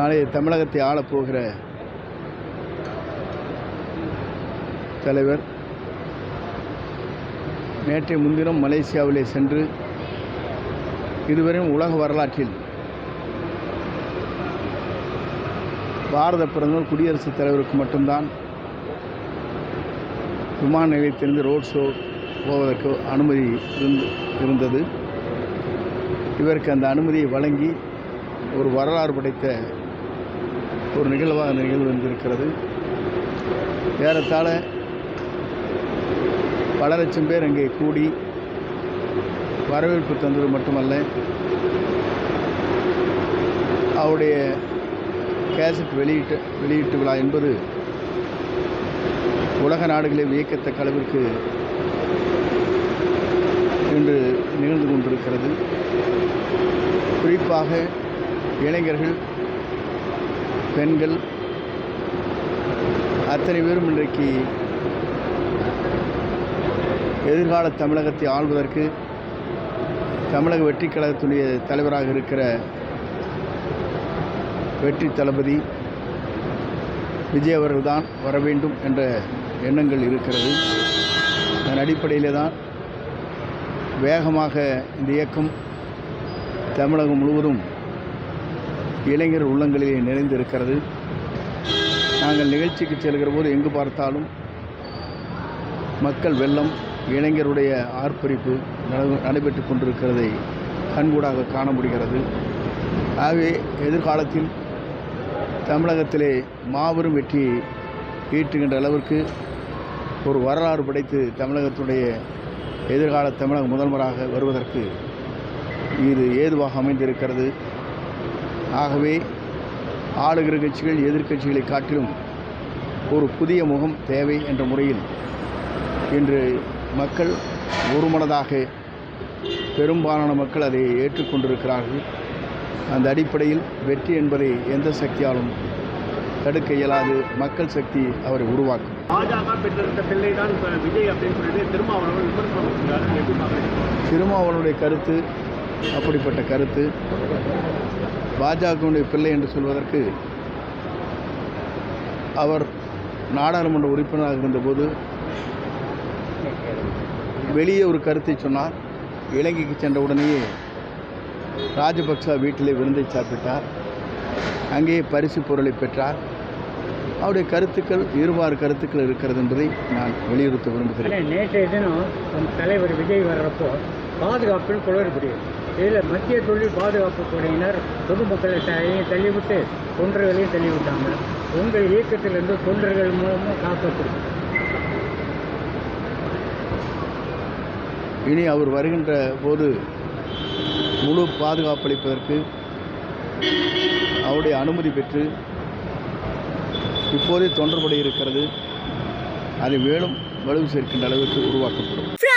நாளை தமிழகத்தை ஆளப்போகிற தலைவர். நேற்றைய முன்தினம் மலேசியாவிலே சென்று இதுவரையும் உலக வரலாற்றில் பாரத பிரதமர் குடியரசுத் தலைவருக்கு மட்டும்தான் விமான நிலையத்திலிருந்து ரோட் ஷோ போவதற்கு அனுமதி இருந்து இருந்தது. இவருக்கு அந்த அனுமதியை வழங்கி ஒரு வரலாறு படைத்த ஒரு நிகழ்வாக அந்த நிகழ்வு இருந்திருக்கிறது ஏறத்தாழ பல லட்சம் பேர் அங்கே கூடி வரவேற்பு தந்தது மட்டுமல்ல அவருடைய கேசட் வெளியீட்டு வெளியீட்டு விழா என்பது உலக நாடுகளில் வியக்கத்தக்க அளவிற்கு இன்று நிகழ்ந்து கொண்டிருக்கிறது. குறிப்பாக இளைஞர்கள் பெண்கள். அத்தனை பேரும் இன்றைக்கு எதிர்கால தமிழகத்தை ஆள்வதற்கு தமிழக வெற்றி கழகத்துடைய தலைவராக இருக்கிற வெற்றி தளபதி விஜய் அவர்கள்தான் வர வேண்டும் என்ற எண்ணங்கள் இருக்கிறது. அதன் அடிப்படையில் தான் வேகமாக இந்த இயக்கம் தமிழகம் முழுவதும் இளைஞர் உள்ளங்களிலே நிறைந்திருக்கிறது. நாங்கள் நிகழ்ச்சிக்கு செல்கிற போது எங்கு பார்த்தாலும் மக்கள் வெள்ளம் இளைஞருடைய ஆர்ப்பரிப்பு நட- நடைபெற்று கொண்டிருக்கிறதை கண்கூடாக காண முடிகிறது. ஆகவே எதிர்காலத்தில் தமிழகத்திலே மாபெரும் வெற்றி ஈட்டுகின்ற அளவிற்கு ஒரு வரலாறு படைத்து தமிழகத்துடைய எதிர்கால தமிழக முதல்வராக வருவதற்கு இது ஏதுவாக அமைந்திருக்கிறது. ஆகவே ஆளுகிற கட்சிகள் எதிர்க்கட்சிகளை காட்டிலும் ஒரு புதிய முகம் தேவை என்ற முறையில் இன்று மக்கள் ஒருமனதாக பெரும்பாலான மக்கள் அதை ஏற்றுக்கொண்டிருக்கிறார்கள். அந்த அடிப்படையில் வெற்றி என்பதை எந்த சக்தியாலும் தடுக்க இயலாது. மக்கள் சக்தி அவரை உருவாக்கும். பாஜக பெற்றிருந்த பிள்ளை தான் இப்ப விஜய் அப்படின்னு சொல்லிட்டு திருமாவளவன் திருமாவளவனுடைய கருத்து அப்படிப்பட்ட கருத்து பாஜகவுடைய பிள்ளை என்று சொல்வதற்கு அவர் நாடாளுமன்ற உறுப்பினராக இருந்தபோது வெளியே ஒரு கருத்தை சொன்னார். இலங்கைக்கு சென்ற உடனேயே ராஜபக்சா வீட்டிலே விருந்தை சாப்பிட்டார். அங்கேயே பரிசு பொருளை பெற்றார். அவருடைய கருத்துக்கள் இருவாறு கருத்துக்கள் இருக்கிறது என்பதை நான் வலியுறுத்த விரும்புகிறேன். நேற்றைய தினம் தலைவர் விஜய் வர்றப்போ பாதுகாப்பில் குளறுபடியும் இதில் மத்திய தொழில் பாதுகாப்பு துறையினர் பொதுமக்களை தள்ளிவிட்டு தொண்டர்களையும் தள்ளிவிட்டாங்க. உங்கள் இயக்கத்திலிருந்து தொண்டர்கள் மூலமாக காக்கப்படும் இனி அவர் வருகின்ற போது முழு பாதுகாப்பு அளிப்பதற்கு அவருடைய அனுமதி பெற்று இப்போதே தொண்டர்படி இருக்கிறது. அதை மேலும் வலுவு சேர்க்கின்ற அளவுக்கு உருவாக்கப்படும்.